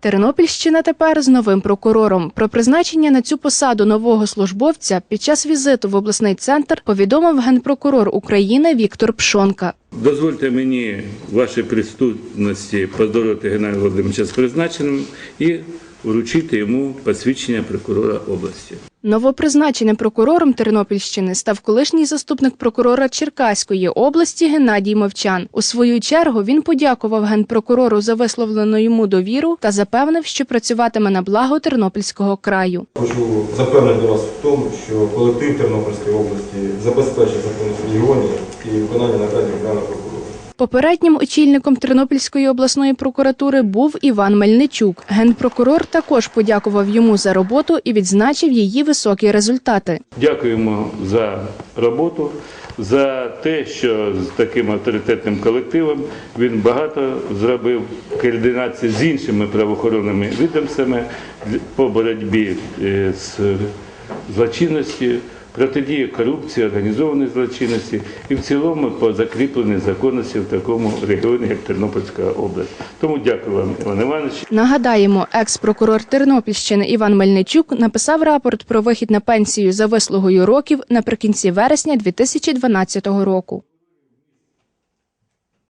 Тернопільщина тепер з новим прокурором. Про призначення на цю посаду нового службовця під час візиту в обласний центр повідомив генпрокурор України Віктор Пшонка. Дозвольте мені вашій присутності поздоровити Геннадія Володимировича з призначеним і вручити йому посвідчення прокурора області. Новопризначеним прокурором Тернопільщини став колишній заступник прокурора Черкаської області Геннадій Мовчан. У свою чергу він подякував генпрокурору за висловлену йому довіру та запевнив, що працюватиме на благо Тернопільського краю. Хочу запевнити вас в тому, що колектив Тернопільської області забезпечить законність в регіоні і виконання наказів прокурора. Попереднім очільником Тернопільської обласної прокуратури був Іван Мельничук. Генпрокурор також подякував йому за роботу і відзначив її високі результати. Дякуємо за роботу, за те, що з таким авторитетним колективом він багато зробив координації з іншими правоохоронними відомствами по боротьбі е, з злочинністю, протидії корупції, організованої злочинності і в цілому по закріпленій законності в такому регіоні, як Тернопільська область. Тому дякую вам, Іван Іванович. Нагадаємо, екс-прокурор Тернопільщини Іван Мельничук написав рапорт про вихід на пенсію за вислугою років наприкінці вересня 2012 року.